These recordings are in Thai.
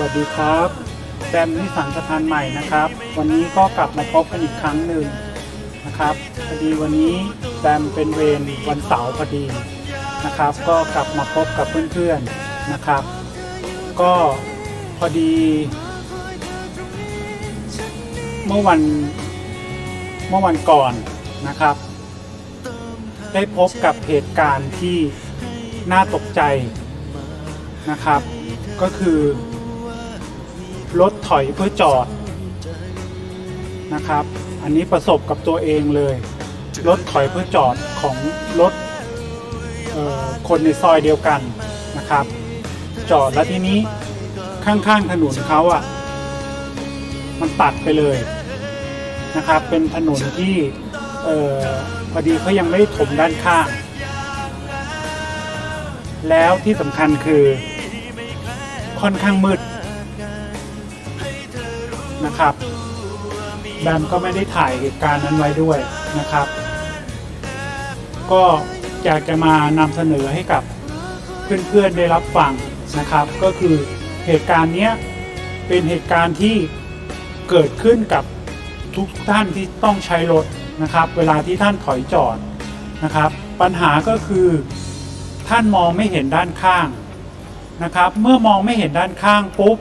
วัสดีครับแบมนิสันสะพานใหม่นะครับ วันนี้ก็กลับมาพบกันอีกครั้งหนึ่งนะครับพอดีวันนี้แบมเป็นเวรวันเสาร์พอดีนะครับ ก็กลับมาพบกับเพื่อนๆนะครับ ก็พอดี เมื่อวันเมื่อวันก่อนนะครับ ได้พบกับเหตุการณ์ที่น่าตกใจนะครับ ก็คือ รถถอยเพื่อจอดนะครับ อันนี้ประสบกับตัวเองเลย รถถอยเพื่อจอดของรถคนในซอยเดียวกันนะครับ จอดแล้วทีนี้ข้างๆถนนเขาอะ่ะ มันตัดไปเลยนะครับ เป็นถนนที่ออพอดีเขายังไม่ได้ถมด้านข้าง แล้วที่สำคัญคือค่อนข้างมืด นะครับแบมก็ไม่ได้ถ่ายเหตุการณ์นั้นไว้ด้วยนะครับ ก็อยากจะมานำเสนอให้กับเพื่อนๆได้รับฟังนะครับ ก็คือเหตุการณ์เนี้ยเป็นเหตุการณ์ที่เกิดขึ้นกับทุกท่านที่ต้องใช้รถนะครับ เวลาที่ท่านถอยจอดนะครับ ปัญหาก็คือท่านมองไม่เห็นด้านข้างนะครับ เมื่อมองไม่เห็นด้านข้างปุ๊บ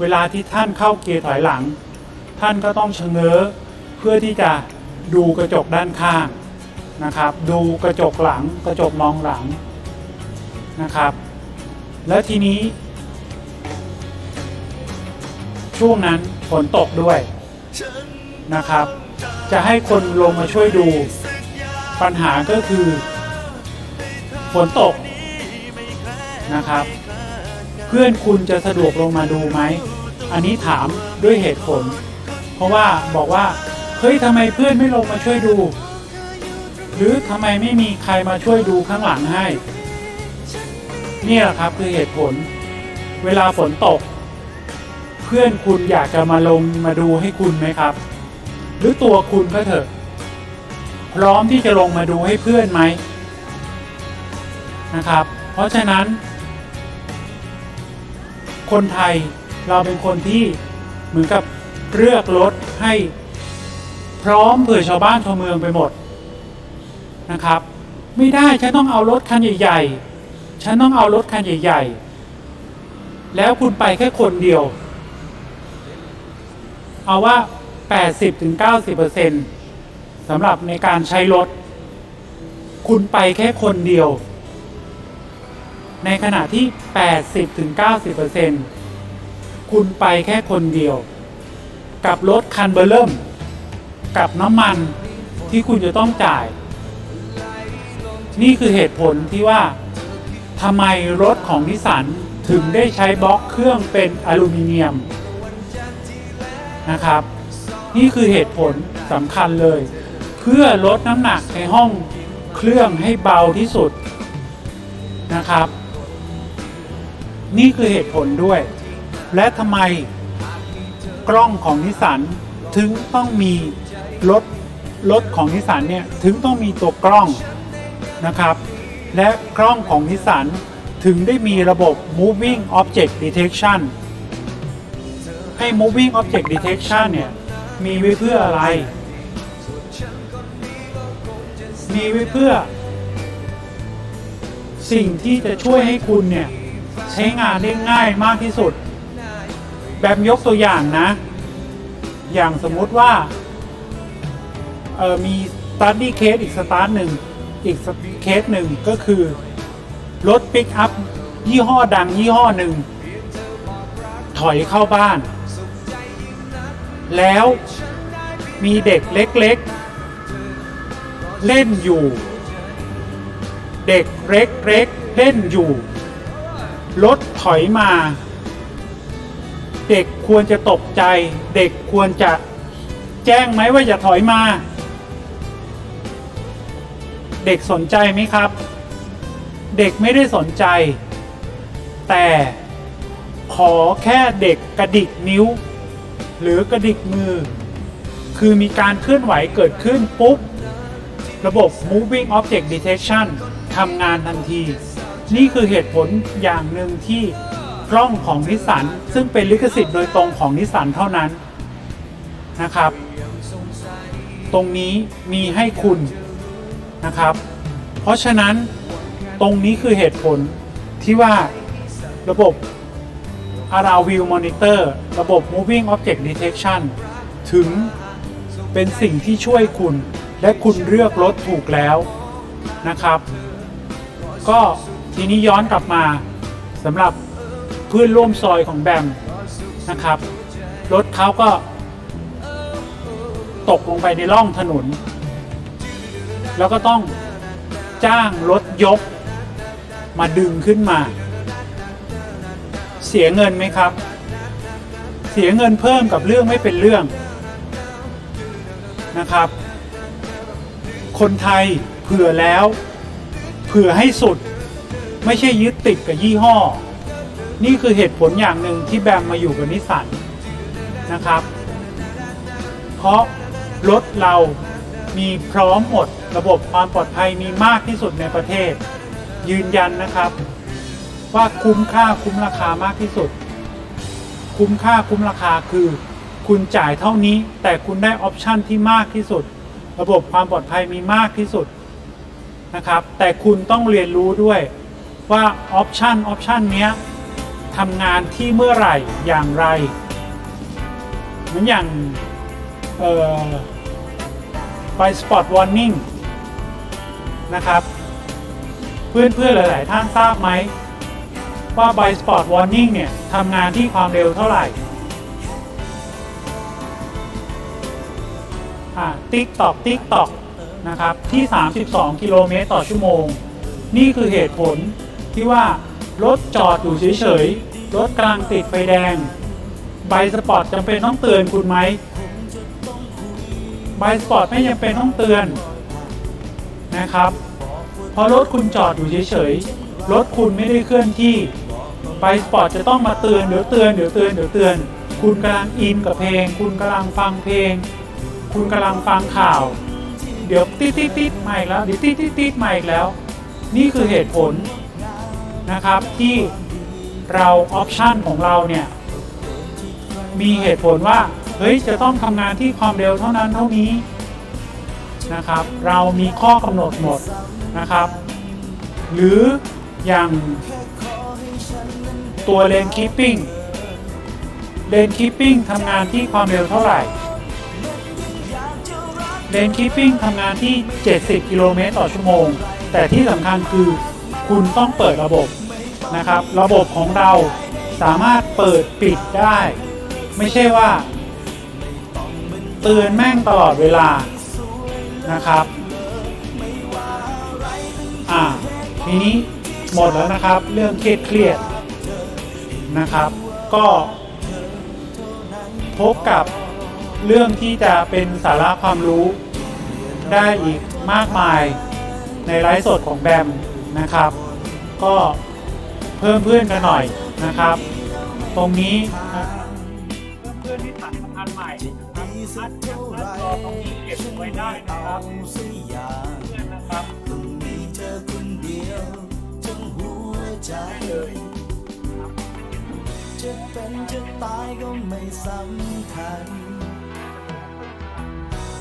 เวลาที่ท่านเข้าเกียร์ถอยหลัง ท่านก็ต้องชะเง้อเพื่อที่จะดูกระจกด้านข้างนะครับ ดูกระจกหลังกระจกมองหลังนะครับ แล้วทีนี้ ช่วงนั้นฝนตกด้วยนะครับ จะให้คนลงมาช่วยดู ปัญหาก็คือฝนตกนะครับ เพื่อนคุณจะสะดวกลงมาดูไหม อันนี้ถามด้วยเหตุผล ราะว่าบอกว่าเฮ้ยทำไมเพื่อนไม่ลงมาช่วยดู หรือทำไมไม่มีใครมาช่วยดูข้างหลังให้นี่แหละครับคือเหตุผล เวลาฝนตก เพื่อนคุณอยากจะมาลงมาดูให้คุณไหมครับ หรือตัวคุณก็เถอะ พร้อมที่จะลงมาดูให้เพื่อนไหมนะครับ เพราะฉะนั้น คนไทยเราเป็นคนที่เหมือนกับ เลือกรถให้พร้อมเผื่อชาวบ้านชาวเมืองไปหมดนะครับ ไม่ได้ฉันต้องเอารถคันใหญ่ๆฉันต้องเอารถคันใหญ่ ๆ แล้วคุณไปแค่คนเดียว เอาว่า 80-90%สำหรับในการใช้รถ คุณไปแค่คนเดียว ในขณะที่ 80-90%คุณไปแค่คนเดียว กับรถคันเบอร์เริ่ม กับน้ำมันที่คุณจะต้องจ่าย นี่คือเหตุผลที่ว่าทำไมรถของนิสสันถึงได้ใช้บล็อกเครื่องเป็นอลูมิเนียมนะครับ นี่คือเหตุผลสำคัญเลย เพื่อลดน้ำหนักในห้องเครื่องให้เบาที่สุดนะครับ นี่คือเหตุผลด้วย และทำไม กล้องของนิสสันถึงต้องมีรถรถของนิสสันเนี่ยถึงต้องมีตัวกล้องนะครับ และกล้องของนิสสันถึงได้มีระบบ moving object detection ให้ moving object detection เนี่ยมีไว้เพื่ออะไร มีไว้เพื่อ สิ่งที่จะช่วยให้คุณเนี่ยใช้งานได้ง่ายมากที่สุด แบบยกตัวอย่างนะ อย่างสมมุติว่าเออมี study case อีกสตาร์ทหนึ่งอีกเคสหนึ่งก็คือ รถปิกอัพยี่ห้อดังยี่ห้อหนึ่ง ถอยเข้าบ้าน แล้วมีเด็กเล็กๆเล่นอยู่ เด็กเล็กๆเล่นอยู่ รถถอยมา เด็กควรจะตกใจ เด็กควรจะแจ้งไหมว่าอย่าถอยมา เด็กสนใจไหมครับ เด็กไม่ได้สนใจ แต่ขอแค่เด็กกระดิกนิ้ว หรือกระดิกมือ คือมีการเคลื่อนไหวเกิดขึ้นปุ๊บ ระบบ moving object detection ทำงานทันที นี่คือเหตุผลอย่างหนึ่งที่ กล้องของนิสสันซึ่งเป็นลิขสิทธิ์โดยตรงของนิสสันเท่านั้นนะครับ ตรงนี้มีให้คุณนะครับ เพราะฉะนั้นตรงนี้คือเหตุผลที่ว่าระบบ Around View Monitor ระบบ Moving Object Detection ถึงเป็นสิ่งที่ช่วยคุณและคุณเลือกรถถูกแล้วนะครับ ก็ทีนี้ย้อนกลับมาสำหรับ เพื่อนร่วมซอยของแบมนะครับ รถเขาก็ ตกลงไปในร่องถนน แล้วก็ต้องจ้างรถยก มาดึงขึ้นมา เสียเงินไหมครับ เสียเงินเพิ่มกับเรื่องไม่เป็นเรื่องนะครับ คนไทยเผื่อแล้ว เผื่อให้สุด ไม่ใช่ยึดติดกับยี่ห้อ นี่คือเหตุผลอย่างหนึ่งที่แบมมาอยู่กับนิสสันนะครับ เพราะรถเรามีพร้อมหมด ระบบความปลอดภัยมีมากที่สุดในประเทศ ยืนยันนะครับ ว่าคุ้มค่าคุ้มราคามากที่สุด คุ้มค่าคุ้มราคาคือ คุณจ่ายเท่านี้แต่คุณได้ออปชันที่มากที่สุด ระบบความปลอดภัยมีมากที่สุดนะครับ แต่คุณต้องเรียนรู้ด้วยว่าออปชันออปชันเนี้ย ทำงานที่เมื่อไหร่อย่างไรเหมือนอย่างเอ่อไฟสปอตวอร์นิ่งนะครับ เพื่อนๆหลาย ๆ ท่านทราบไหม ว่าไ s สปอตวอร์นิ่งเนี่ยทำงานที่ความเร็วเท่าไหร่อ่าติ๊กตอกติ๊กตอกนะครับ ที่ 32 กิโลเมตรต่อชั่วโมง นี่คือเหตุผลที่ว่า รถจอดอยู่เฉยๆ รถกลังติดไฟแดง ใบสปอร์ตจำเป็นต้องเตือนคุณไหม ใบสปอร์ตไม่จำเป็นต้องเตือนนะครับ เพราะรถคุณจอดอยู่เฉยๆ รถคุณไม่ได้เคลื่อนที่ ใบสปอร์ตจะต้องมาเตือนเดี๋ยวเตือนเดี๋ยวเตือนเดี๋ยวเตือน คุณกำลังอินกับเพลง คุณกำลังฟังเพลง คุณกำลังฟังข่าว เดี๋ยวติดติดติดมาอีกแล้วเดี๋ยวติดติดติดมาอีกแล้ว นี่คือเหตุผล นะครับที่เราออปชันของเราเนี่ยมีเหตุผลว่าเฮ้ยจะต้องทำงานที่ความเร็วเท่านั้นเท่านี้นะครับ เรามีข้อกำหนดหมดนะครับ หรืออย่างตัวเลนคีปปิ้งเลนคีปปิ้งทำงานที่ความเร็วเท่าไหร่เลนคีปปิ้งทำงานที่ 70 กิโลเมตรต่อชั่วโมง แต่ที่สำคัญคือ คุณต้องเปิดระบบนะครับ ระบบของเราสามารถเปิดปิดได้ ไม่ใช่ว่า เตือนแม่งตลอดเวลานะครับอ่าทีนี้หมดแล้วนะครับ เรื่องเครียดเครียดๆนะครับ ก็พบกับเรื่องที่จะเป็นสาระความรู้ได้อีกมากมายในไลฟ์สดของแบม นะครับ ก็เพิ่มเพื่อนกันหน่อยนะครับ ตรงนี้นะครับเพื่อนที่ตัดพันใหม่นะครับอัดแคปหน้าจอตรงนี้เก็บไว้ได้นะครับเพื่อนนะครับมีเธอคนเดียวทั้งหัวใจเลยจะเป็นจะตายก็ไม่สำคัญ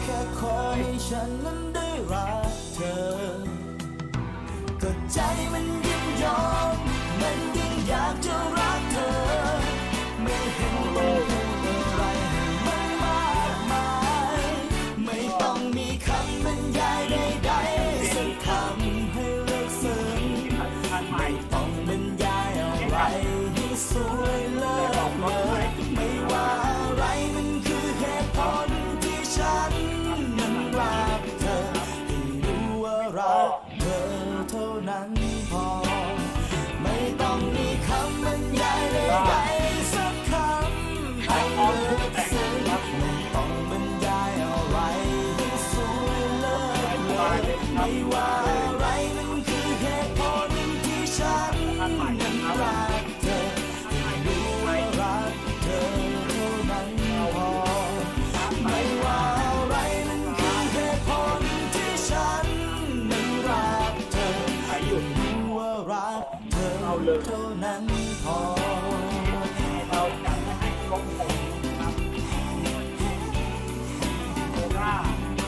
แค่ขอให้ฉันนั้นได้รักเธอ ใจมัน ไม่ว่าอะไรนั้นคือเหตุผลที่ฉันนั้นรักเธอให้รู้ว่ารักเธอเท่านั้นพอไม่ว่าอะไรนั้นคือเหตุผลที่ฉันนั้นรักเธอให้รู้ว่ารักเธอเท่านั้นพอ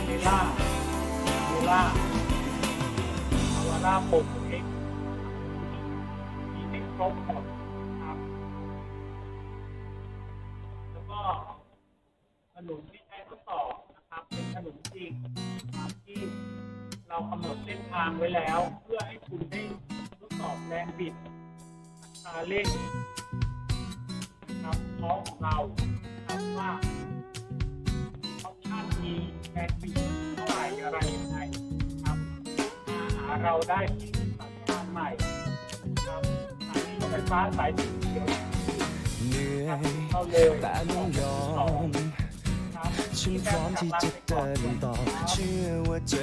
เรลาโครา บบเองมีให้ครบหมดครับ แล้วก็ขนมที่ใช้ทดสอบนะครับ เป็นขนมจริงที่เรากำหนดเส้นทางไว้แล้ว เพื่อให้คุณได้ทดสอบแรงบิดตราเร่งนครับท้องของเราครับว่าออปชั่นมีแรงบิด เราได้ที่สายทางใหม่นะครับสายรถไฟฟ้าสายสีเขียวเหนื่อยเข้าเลยแต่ไม่ยอมครับฉันพร้อมที่จะเดินต่อเชื่อว่าเจอ